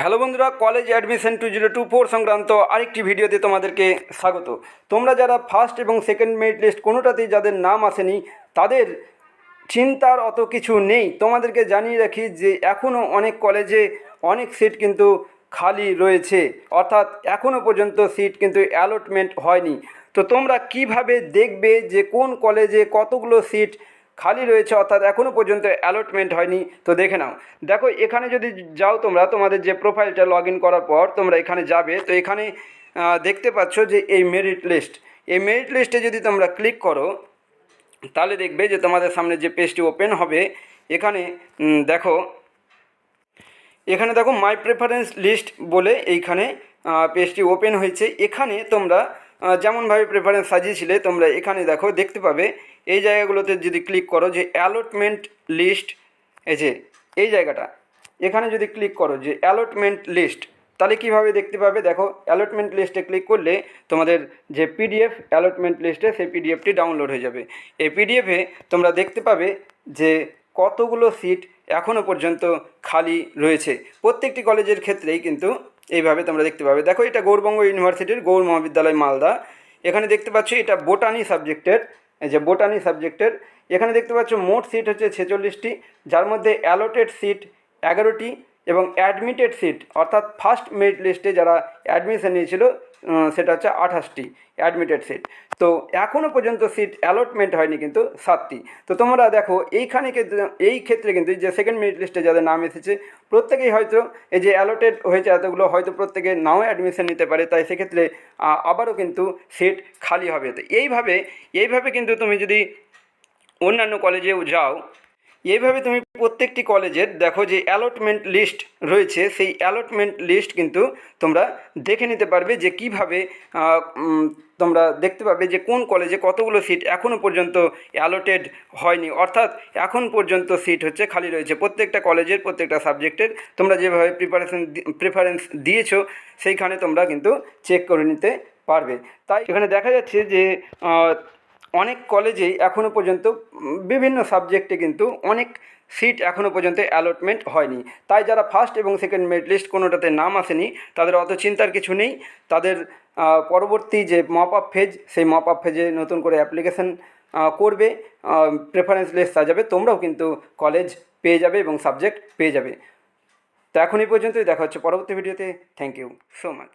Hello বন্ধুরা, college admission two zero two four সংক্রান্ত আরেকটি ভিডিওতে তোমাদেরকে স্বাগত। তোমরা যারা ফার্স্ট এবং সেকেন্ড মেরিট লিস্ট কোনোটাতেই যাদের নাম আসেনি, তাদের চিন্তার অত কিছু নেই। তোমাদেরকে জানিয়ে রাখি যে এখনও অনেক কলেজে অনেক সিট কিন্তু খালি রয়েছে। অর্থাৎ এখনও পর্যন্ত সিট কিন্তু অ্যালটমেন্ট হয়নি। তো তোমরা কীভাবে দেখবে যে কোন কলেজে কতগুলো সিট খালি রয়েছে, অর্থাৎ এখনও পর্যন্ত অ্যালটমেন্ট হয়নি, তো দেখে নাও। দেখো, এখানে যদি যাও তোমরা, তোমাদের যে প্রোফাইলটা লগ করার পর তোমরা এখানে যাবে, তো এখানে দেখতে পাচ্ছ যে এই মেরিট লিস্ট এই মেরিট লিস্টে যদি তোমরা ক্লিক করো, তাহলে দেখবে যে তোমাদের সামনে যে পেজটি ওপেন হবে, এখানে দেখো এখানে দেখো মাই প্রেফারেন্স লিস্ট বলে এইখানে পেজটি ওপেন হয়েছে। এখানে তোমরা যেমনভাবে প্রেফারেন্স সাজিয়েছিলে, তোমরা এখানে দেখো, দেখতে পাবে, এই জায়গাগুলোতে যদি ক্লিক করো যে অ্যালটমেন্ট লিস্ট এই যে, এই জায়গাটা, এখানে যদি ক্লিক করো যে অ্যালটমেন্ট লিস্ট তাহলে কীভাবে দেখতে পাবে? দেখো অ্যালটমেন্ট লিস্টে ক্লিক করলে তোমাদের যে পিডিএফ অ্যালটমেন্ট লিস্টে সেই পিডিএফটি ডাউনলোড হয়ে যাবে। এই পিডিএফে তোমরা দেখতে পাবে যে কতগুলো সিট এখনও পর্যন্ত খালি রয়েছে? প্রত্যেকটি কলেজের ক্ষেত্রেই কিন্তু এইভাবে তোমরা দেখতে পাবে। দেখো, এটা গৌরবঙ্গ ইউনিভার্সিটির গৌর মহাবিদ্যালয় মালদা। এখানে দেখতে পাচ্ছ, এটা বোটানি সাবজেক্টের যে বোটানি সাবজেক্টের। এখানে দেখতে পাচ্ছ, মোট সিট হচ্ছে ছেচল্লিশটি, যার মধ্যে অ্যালোটেড সিট এগারোটি এবং অ্যাডমিটেড সিট অর্থাৎ ফার্স্ট মেরিট লিস্টে যারা অ্যাডমিশন নিয়েছিল সেটা হচ্ছে আঠাশটি অ্যাডমিটেড সিট তো এখনও পর্যন্ত সিট অ্যালটমেন্ট হয়নি কিন্তু সাতটি। তো তোমরা দেখো, এইখানে কিন্তু, এই ক্ষেত্রে কিন্তু যে সেকেন্ড মেরিট লিস্টে যাদের নাম এসেছে, প্রত্যেকেই হয়তো এই যে অ্যালটেড হয়েছে এতগুলো, হয়তো প্রত্যেকে নাও অ্যাডমিশন নিতে পারে, তাই সেক্ষেত্রে আবারও কিন্তু সিট খালি হবে। তো এইভাবে এইভাবে কিন্তু তুমি যদি অন্যান্য কলেজেও যাও এইভাবে তুমি প্রত্যেকটি কলেজের দেখো যে অ্যালটমেন্ট লিস্ট রয়েছে, সেই অ্যালটমেন্ট লিস্ট কিন্তু তোমরা দেখে নিতে পারবে যে কীভাবে তোমরা দেখতে পাবে যে কোন কলেজে কতগুলো সিট এখনও পর্যন্ত অ্যালোটেড হয়নি। অর্থাৎ এখন পর্যন্ত সিট হচ্ছে খালি রয়েছে। প্রত্যেকটা কলেজের, প্রত্যেকটা সাবজেক্টের তোমরা যেভাবে প্রিপারেশন প্রেফারেন্স দিয়েছ, সেইখানে তোমরা কিন্তু চেক করে নিতে পারবে। তাই এখানে দেখা যাচ্ছে যে অনেক কলেজেই এখনও পর্যন্ত বিভিন্ন সাবজেক্টে কিন্তু অনেক সিট এখনও পর্যন্ত অ্যালটমেন্ট হয়নি। তাই যারা ফার্স্ট এবং সেকেন্ড মেরিট লিস্ট কোনোটাতে নাম আসেনি, তাদের অত চিন্তার কিছু নেই। তাদের পরবর্তী যে মপ আপ ফেজ সেই মপ আপ ফেজে নতুন করে অ্যাপ্লিকেশন করবে। প্রেফারেন্স লিস্ট সাজাবে। তোমরাও কিন্তু কলেজ পেয়ে যাবে এবং সাবজেক্ট পেয়ে যাবে। তো এখন এই পর্যন্তই দেখা হচ্ছে পরবর্তী ভিডিওতে থ্যাংক ইউ সো মাচ